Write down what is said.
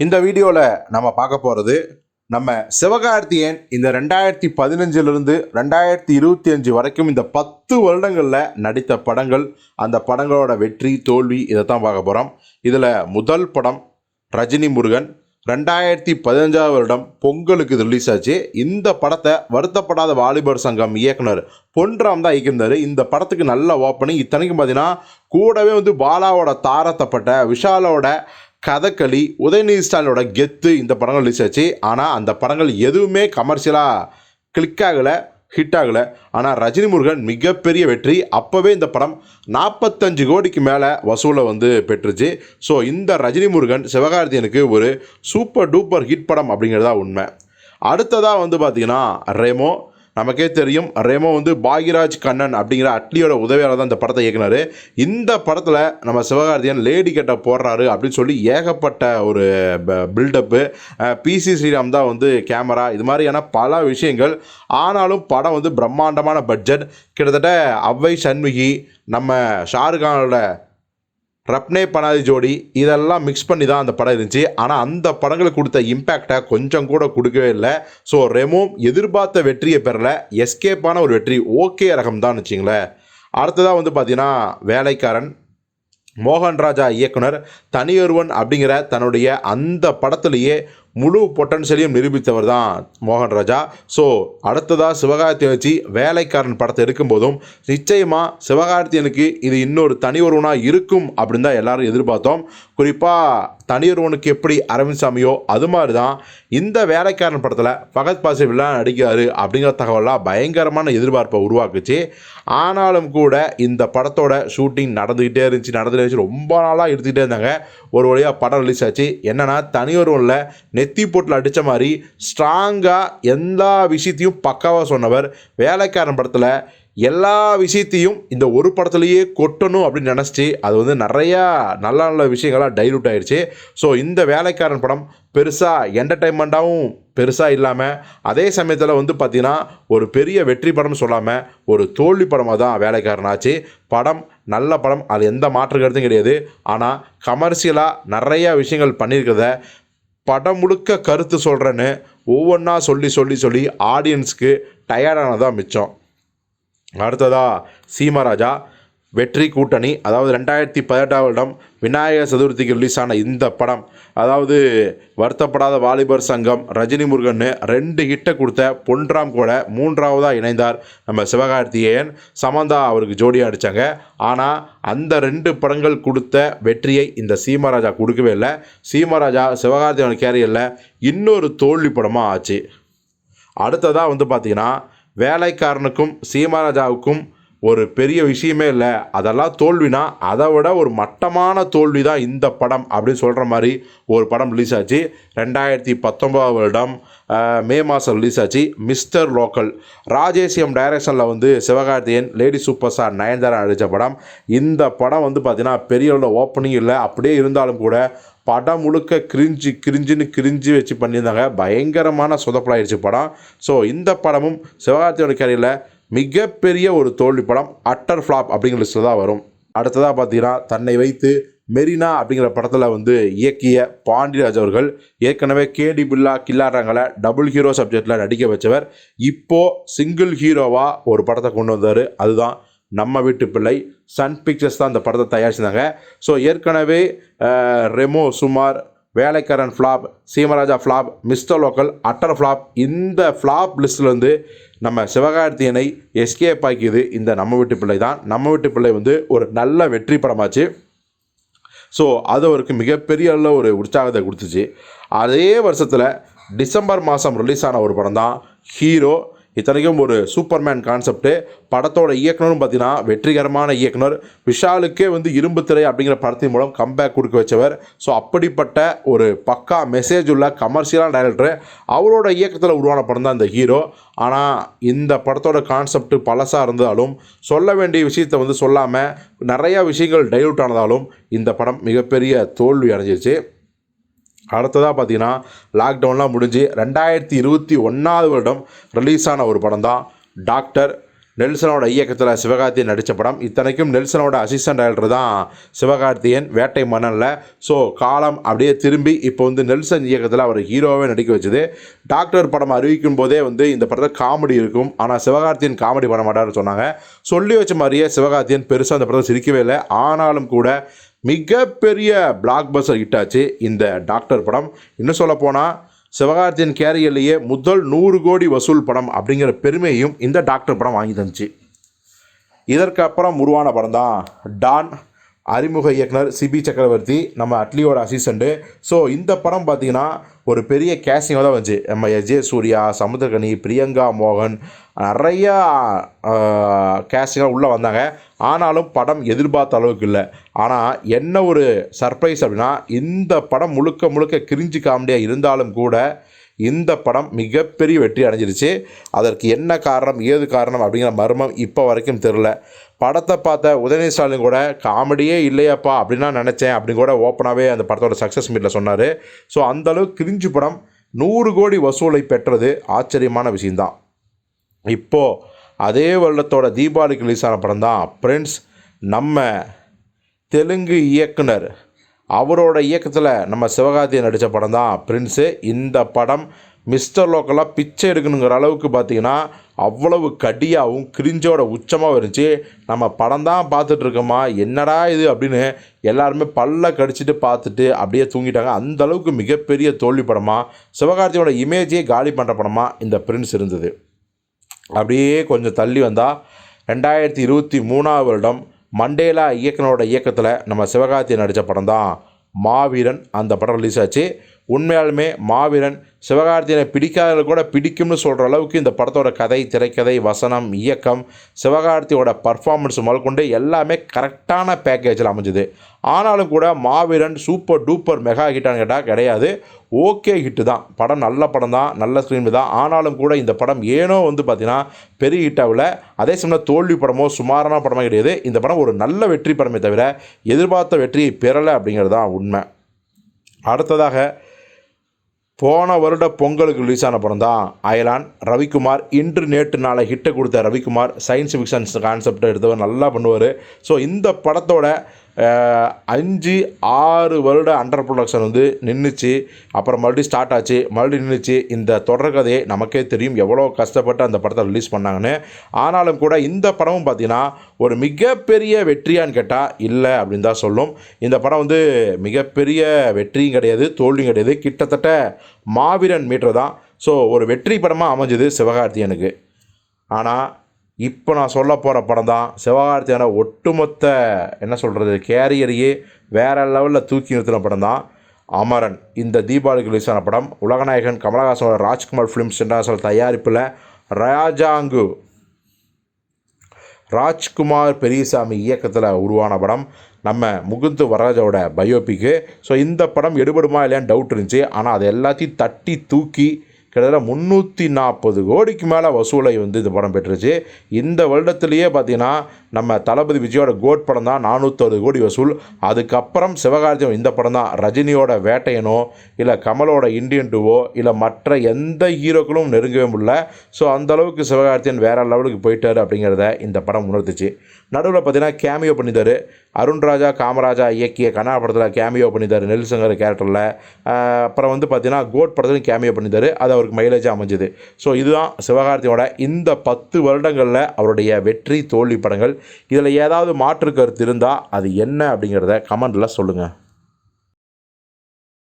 இந்த வீடியோவில் நம்ம பார்க்க போகிறது நம்ம சிவகார்த்தியன் இந்த ரெண்டாயிரத்தி பதினஞ்சிலிருந்து ரெண்டாயிரத்தி இருபத்தி அஞ்சு வரைக்கும் இந்த பத்து வருடங்களில் நடித்த படங்கள் அந்த படங்களோட வெற்றி தோல்வி இதை தான் பார்க்க போகிறோம் இதில் முதல் படம் ரஜினி முருகன். ரெண்டாயிரத்தி பதினஞ்சாவது வருடம் பொங்கலுக்கு இது ரிலீஸ் ஆச்சு. இந்த படத்தை வருத்தப்படாத வாலிபர் சங்கம் இயக்குனர் பொன்ராம் தான் இயக்கியிருந்தார். இந்த படத்துக்கு நல்ல ஓப்பனிங் இத்தனைக்கும் பார்த்தீங்கன்னா கூடவே வந்து பாலாவோட தாரத்தப்பட்ட விஷாலோட கதகளி உதயநிதி ஸ்டாலினோட கெத்து இந்த படங்கள் ரிலீஸ் ஆச்சு. ஆனால் அந்த படங்கள் எதுவுமே கமர்ஷியலாக கிளிக் ஆகலை ஹிட் ஆகலை. ஆனால் ரஜினி முருகன் மிகப்பெரிய வெற்றி. அப்போவே இந்த படம் நாற்பத்தஞ்சு கோடிக்கு மேலே வசூலை வந்து பெற்றுச்சு. ஸோ இந்த ரஜினி முருகன் சிவகார்த்தியனுக்கு ஒரு சூப்பர் டூப்பர் ஹிட் படம் அப்படிங்கிறதா உண்மை. அடுத்ததாக வந்து பார்த்திங்கன்னா ரெமோ நமக்கே தெரியும் ரெமோ வந்து பாகியராஜ் கண்ணன் அப்படிங்கிற அட்லியோட உதவியால் தான் இந்த படத்தை இயக்குனார். இந்த படத்தில் நம்ம சிவகார்த்தியன் லேடி கெட்ட போடுறாரு அப்படின்னு சொல்லி ஏகப்பட்ட ஒரு பில்டப்பு பிசி ஸ்ரீராம் தான் வந்து கேமரா இது மாதிரியான பல விஷயங்கள். ஆனாலும் படம் வந்து பிரம்மாண்டமான பட்ஜெட் கிட்டத்தட்ட அவ்வை சண்முகி நம்ம ஷாருக்கானோட ரப்னே பனாதி ஜோடி இதெல்லாம் மிக்ஸ் பண்ணி தான் அந்த படம் இருந்துச்சு. ஆனால் அந்த படங்களுக்கு கொடுத்த இம்பேக்டை கொஞ்சம் கூட கொடுக்கவே இல்லை. ஸோ ரெமோம் எதிர்பார்த்த வெற்றியை பெறல. எஸ்கேப்பான ஒரு வெற்றி. ஓகே ரகம் தான் வச்சிங்களேன். அடுத்ததாக வந்து பார்த்தீங்கன்னா வேலைக்காரன் மோகன் ராஜா இயக்குனர் தனியொருவன் அப்படிங்கிற தன்னுடைய அந்த படத்துலேயே முழு பொட்டன்ஷியலையும் நிரூபித்தவர் தான் மோகன் ராஜா. ஸோ அடுத்ததாக சிவகார்த்தியன் வச்சு வேலைக்காரன் படத்தை எடுக்கும்போதும் நிச்சயமாக சிவகார்த்தியனுக்கு இது இன்னொரு தனி ஒருவனாக இருக்கும் அப்படின்னு தான் எல்லாரும் எதிர்பார்த்தோம். குறிப்பாக தனியொருவனுக்கு எப்படி அரவிந்த் சாமியோ அது மாதிரி தான் இந்த வேலைக்காரன் படத்தில் பகத் பாசி நடிக்கிறார் நடிக்கிறாரு அப்படிங்கிற தகவலாம் பயங்கரமான எதிர்பார்ப்பை உருவாக்குச்சு. ஆனாலும் கூட இந்த படத்தோட ஷூட்டிங் நடந்துக்கிட்டே இருந்துச்சு நடந்துகிட்டே இருந்துச்சு ரொம்ப நாளாக எடுத்துக்கிட்டே இருந்தாங்க. ஒரு வழியாக படம் ரிலீஸ் ஆச்சு. என்னென்னா தனியொருவனில் நெத்தி போட்டில் அடித்த மாதிரி ஸ்ட்ராங்காக எல்லா விஷயத்தையும் பக்காவாக சொன்னவர். வேலைக்காரன் படத்தில் எல்லா விஷயத்தையும் இந்த ஒரு படத்துலையே கொட்டணும் அப்படின்னு நினச்சி அது வந்து நிறையா நல்ல நல்ல விஷயங்களாக டைலூட் ஆயிடுச்சு. ஸோ இந்த வேலைக்காரன் படம் பெருசாக என்டர்டைன்மெண்ட்டாகவும் பெருசாக இல்லாமல் அதே சமயத்தில் வந்து பார்த்திங்கன்னா ஒரு பெரிய வெற்றி படம்னு சொல்லாமல் ஒரு தோல்வி படமாக தான் வேலைக்காரன் ஆச்சு. படம் நல்ல படம் அது எந்த மாற்று கருத்தும் கிடையாது. ஆனால் கமர்ஷியலாக நிறையா விஷயங்கள் பண்ணியிருக்கிறத படம் முழுக்க கருத்து சொல்கிறேன்னு ஒவ்வொன்றா சொல்லி சொல்லி சொல்லி ஆடியன்ஸ்க்கு டயர்டானதான் மிச்சம். அடுத்ததா சீமராஜா. வெற்றி கூட்டணி அதாவது ரெண்டாயிரத்தி பதினெட்டாம் வருடம் விநாயகர் சதுர்த்திக்கு ரிலீஸ் ஆன இந்த படம். அதாவது வருத்தப்படாத வாலிபர் சங்கம் ரஜினி முருகன் ரெண்டு ஹிட்டை கொடுத்த பொன்ராம் கூட மூன்றாவதாக இணைந்தார் நம்ம சிவகார்த்திகேயன். சமந்தா அவருக்கு ஜோடியாக அடித்தாங்க ஆனால் அந்த ரெண்டு படங்கள் கொடுத்த வெற்றியை இந்த சீமராஜா கொடுக்கவே இல்லை. சீமராஜா சிவகார்த்திகேயன் கேரியரில் இன்னொரு தோல்வி படமாக ஆச்சு. அடுத்ததாக வந்து பார்த்திங்கன்னா வேலைக்காரனுக்கும் சீமராஜாவுக்கும் ஒரு பெரிய விஷயமே இல்லை. அதெல்லாம் தோல்வினா அதை விட ஒரு மட்டமான தோல்வி தான் இந்த படம் அப்படின்னு சொல்கிற மாதிரி ஒரு படம் ரிலீஸ் ஆச்சு. ரெண்டாயிரத்தி பத்தொன்பதாம் வருடம் மே மாதம் ரிலீஸ் ஆச்சு. Mister local. ராஜேசியம் டைரக்ஷனில் வந்து Sivakarthikeyan lady super star Nayanthara நடித்த படம். இந்த படம் வந்து பார்த்திங்கன்னா பெரிய ஓப்பனிங் இல்லை. அப்படியே இருந்தாலும் கூட படம் முழுக்க கிரிஞ்சு கிரிஞ்சுன்னு கிரிஞ்சு வச்சு பண்ணியிருந்தாங்க. பயங்கரமான சொதப்பலாயிடுச்சு படம். ஸோ இந்த படமும் சிவகார்த்தியோட கேரியரில் மிகப்பெரிய ஒரு தோல்வி படம் அட்டர் ஃப்ளாப் அப்படிங்கிற லிஸ்ட்டில் தான் வரும். அடுத்ததாக பார்த்தீங்கன்னா தன்னை வைத்து மெரினா அப்படிங்கிற படத்தில் வந்து இயக்கிய பாண்டியராஜ் அவர்கள் ஏற்கனவே கேடி பில்லா கில்லாடுறாங்கள டபுள் ஹீரோ சப்ஜெக்டில் நடிக்க வச்சவர். இப்போது சிங்கிள் ஹீரோவாக ஒரு படத்தை கொண்டு வந்தார். அதுதான் நம்ம வீட்டு பிள்ளை. சன் பிக்சர்ஸ் தான் அந்த படத்தை தயாரிச்சிருந்தாங்க. ஸோ ஏற்கனவே ரெமோ சுமார் Velaikkaran flop Seemaraja flop mister local utter flop இந்த ஃப்ளாப் லிஸ்ட்லேருந்து நம்ம சிவகார்த்தியனை எஸ்கேப் ஆக்கியது இந்த நம்ம வீட்டு பிள்ளை தான். நம்ம வீட்டு பிள்ளை வந்து ஒரு நல்ல வெற்றி படமாச்சு. ஸோ அது அவருக்கு மிகப்பெரிய அளவில் ஒரு உற்சாகத்தை கொடுத்துச்சு. அதே வருஷத்தில் டிசம்பர் மாதம் ரிலீஸ் ஆன ஒரு படம் தான் ஹீரோ இத்தனைக்கும் ஒரு சூப்பர்மேன் கான்செப்ட்டு. படத்தோட இயக்குனரும் பார்த்தீங்கன்னா வெற்றிகரமான இயக்குனர். விஷாலுக்கே வந்து இரும்பு திரை அப்படிங்கிற படத்தின் மூலம் கம்பேக் கொடுக்க வச்சவர். ஸோ அப்படிப்பட்ட ஒரு பக்கா மெசேஜ் உள்ள கமர்ஷியலான டைரக்டர் அவரோட இயக்கத்தில் உருவான படம் தான் இந்த ஹீரோ ஆனால் இந்த படத்தோட கான்செப்ட் பழசாக இருந்தாலும் சொல்ல வேண்டிய விஷயத்தை வந்து சொல்லாமல் நிறையா விஷயங்கள் டைலூட் ஆனதாலும் இந்த படம் மிகப்பெரிய தோல்வி அடைஞ்சிருச்சு. அடுத்ததாக பார்த்தீங்கன்னா லாக்டவுன்லாம் முடிஞ்சு ரெண்டாயிரத்தி இருபத்தி ஒன்றாவது வருடம் ரிலீஸ் ஆன ஒரு படம் தான் டாக்டர் நெல்சனோட இயக்கத்தில் சிவகார்த்தியன் நடித்த படம். இத்தனைக்கும் நெல்சனோட அசிஸ்டன்ட் டைரக்டர் தான் சிவகார்த்தியன். வேட்டை மன்னனில். ஸோ காலம் அப்படியே திரும்பி இப்போ வந்து நெல்சன் இயக்கத்தில் அவர் ஹீரோவே நடிக்க வச்சது. டாக்டர் படம் அறிவிக்கும் போதே வந்து இந்த படத்தில் காமெடி இருக்கும். ஆனால் சிவகார்த்தியன் காமெடி பண்ண மாட்டார்னு சொன்னாங்க. சொல்லி வச்ச மாதிரியே சிவகார்த்தியன் பெருசாக அந்த படத்தை சிரிக்கவே இல்லை. ஆனாலும் கூட மிகப்பெரிய பிளாக் பஸ்டர் ஹிட் ஆச்சு இந்த டாக்டர் படம். இன்னும் சொல்ல போனால் சிவகார்த்தியின் கேரியர்லேயே முதல் நூறு கோடி வசூல் படம் அப்படிங்கிற பெருமையும் இந்த டாக்டர் படம் வாங்கி தந்துச்சு. இதற்கு அப்புறம் உருவான படம் தான் டான் அறிமுக இயக்குனர் சிபி சக்கரவர்த்தி நம்ம அட்லியோட அசிஸ்டண்ட்டு ஸோ இந்த படம் பார்த்தீங்கன்னா ஒரு பெரிய கேஸ்டிங்காக தான் வந்துச்சு. நம்ம எஜே சூர்யா சமுத்திரகனி பிரியங்கா மோகன் நிறையா கேஸ்டிங்காக உள்ளே வந்தாங்க. ஆனாலும் படம் எதிர்பார்த்த அளவுக்கு இல்லை. ஆனால் என்ன ஒரு சர்ப்ரைஸ் அப்படின்னா இந்த படம் முழுக்க முழுக்க கிரிஞ்சு காமெடியாக இருந்தாலும் கூட இந்த படம் மிகப்பெரிய வெற்றி அடைஞ்சிருச்சு. அதற்கு என்ன காரணம் ஏது காரணம் அப்படிங்கிற மர்மம் இப்போ வரைக்கும் தெரில படத்தை பார்த்த உதயநிதி ஸ்டாலின் கூட காமெடியே இல்லையாப்பா அப்படின்னு நான் நினச்சேன் அப்படின்னு கூட ஓப்பனாகவே அந்த படத்தோட சக்ஸஸ் மீட்டில் சொன்னார். ஸோ அந்தளவுக்கு கிரிஞ்சு படம் நூறு கோடி வசூலை பெற்றது ஆச்சரியமான விஷயந்தான் இப்போது அதே வருடத்தோட தீபாவளிக்கு ரிலீஸ் ஆன படம் தான். பிரின்ஸ் நம்ம தெலுங்கு இயக்குனர். அவரோட இயக்கத்தில் நம்ம சிவகார்த்தியை நடித்த படம் தான். பிரின்ஸு இந்த படம் மிஸ்டர் லோக்கலாக பிச்சை எடுக்கணுங்கிற அளவுக்கு பார்த்தீங்கன்னா அவ்வளவு கடியாகவும் கிரிஞ்சோட உச்சமாக இருந்துச்சு. நம்ம படம் தான் பார்த்துட்ருக்கோமா என்னடா இது அப்படின்னு எல்லாருமே பல்ல கடிச்சிட்டு பார்த்துட்டு அப்படியே தூங்கிட்டாங்க. அந்த அளவுக்கு மிகப்பெரிய தோல்வி படமாக சிவகார்த்தியோட இமேஜே காலி பண்ணுற படமாக இந்த பிரின்ஸ் இருந்தது. அப்படியே கொஞ்சம் தள்ளி வந்தால் ரெண்டாயிரத்தி இருபத்தி மூணாவது வருடம் மண்டேலா இயக்கனோட இயக்கத்தில் நம்ம சிவகார்த்தியன் நடித்த படம் தான் மாவீரன் அந்த படம் ரிலீஸ் ஆச்சு. உண்மையாலுமே மாவீரன் சிவகார்த்தியனை பிடிக்காதவர்கள் கூட பிடிக்கும்னு சொல்கிற அளவுக்கு இந்த படத்தோட கதை திரைக்கதை வசனம் இயக்கம் சிவகார்த்தியோட பர்ஃபார்மன்ஸ் முதற்கொண்டு எல்லாமே கரெக்டான பேக்கேஜில் அமைஞ்சுது. ஆனாலும் கூட மாவீரன் சூப்பர் டூப்பர் மெகா ஹிட்டான்னு கேட்டால் கிடையாது. ஓகே ஹிட்டு தான். படம் நல்ல படம் தான். நல்ல ஸ்க்ரீன் தான். ஆனாலும் கூட இந்த படம் ஏனோ வந்து பார்த்திங்கன்னா பெரிய ஹிட்டாவில் அதே சமயம் தோல்வி படமோ சுமாரான படமோ கிடையாது. இந்த படம் ஒரு நல்ல வெற்றி படமே தவிர எதிர்பார்த்த வெற்றியை பெறலை அப்படிங்கிறது தான் உண்மை. அடுத்ததாக போன வருட பொங்கலுக்கு ரிலீஸ் ஆன படம் தான் அயலான். ரவிக்குமார் இன்று நேற்று நாளை ஹிட்டை கொடுத்த ரவிக்குமார் சயின்ஸ் ஃபிக்ஷன்ஸ் கான்செப்டை எடுத்தவர் நல்லா பண்ணுவார். ஸோ இந்த படத்தோட அஞ்சு ஆறு வருட அண்டர் ப்ரொடக்ஷன் வந்து நின்றுச்சு அப்புறம் மறுபடியும் ஸ்டார்ட் ஆச்சு. மறுபடியும் நின்றுச்சு இந்த தொடர்கதையை நமக்கே தெரியும். எவ்வளோ கஷ்டப்பட்டு அந்த படத்தை ரிலீஸ் பண்ணாங்கன்னு. ஆனாலும் கூட இந்த படமும் பார்த்திங்கன்னா ஒரு மிகப்பெரிய வெற்றியான்னு கேட்டால் இல்லை அப்படின்னு தான் சொல்லும். இந்த படம் வந்து மிகப்பெரிய வெற்றியும் கிடையாது தோல்வியும் கிடையாது. கிட்டத்தட்ட மாவீரன் மீட்டர் தான். ஸோ ஒரு வெற்றி படமாக அமைஞ்சது சிவகார்த்தியனுக்கு ஆனால் இப்போ நான் சொல்ல போகிற படம் தான் சிவகார்த்தியான ஒட்டுமொத்த என்ன சொல்கிறது கேரியரையே வேறு லெவலில் தூக்கி நிறுத்தின படம் தான் அமரன். இந்த தீபாவளிக்கு ரிலீஸ் ஆன படம். உலகநாயகன் கமலஹாசனோட ராஜ்குமார் ஃபிலிம்ஸ் இன்டர்நேஷனல் தயாரிப்பில் ராஜாங்கு. ராஜ்குமார் பெரியசாமி இயக்கத்தில் உருவான படம். நம்ம முகுந்து வரராஜோட பயோபிக்கு ஸோ இந்த படம் எடுபடுமா இல்லையான்னு டவுட் இருந்துச்சு. ஆனால் அது எல்லாத்தையும் தட்டி தூக்கி கிட்டத்தட்ட முந்நூற்றி நாற்பது கோடிக்கு மேலே வசூலை வந்து இந்த படம் பெற்றுச்சு. இந்த வருடத்துலேயே பார்த்திங்கன்னா நம்ம தளபதி விஜயோட கோட் படம் தான் நானூற்றறுபது கோடி வசூல். அதுக்கப்புறம் சிவகார்த்தியம் இந்த படம் தான் ரஜினியோட வேட்டையனோ இல்லை கமலோட இந்தியன் டூவோ இல்லை மற்ற எந்த ஹீரோக்களும் நெருங்கவே முடியல. ஸோ அந்தளவுக்கு சிவகார்த்தியன் வேறு லெவலுக்கு போயிட்டாரு அப்படிங்கிறத இந்த படம் உணர்த்துச்சு. நடுவில் பார்த்தீங்கன்னா கேமியோ பண்ணித்தார் அருண்ராஜா காமராஜா இயக்கிய கனா படத்தில் கேமியோ பண்ணித்தார் நெல்சங்கர் கேரக்டரில் அப்புறம் வந்து பார்த்தீங்கன்னா கோட் படத்துலையும் கேமியோ பண்ணித்தார் அது அவருக்கு மைலேஜாக அமைஞ்சது. ஸோ இதுதான் சிவகார்த்தியோட இந்த பத்து வருடங்களில் அவருடைய வெற்றி தோல்வி படங்கள். இதில் ஏதாவது மாற்று கருத்து இருந்தால் அது என்ன அப்படிங்கிறத கமெண்டில் சொல்லுங்கள்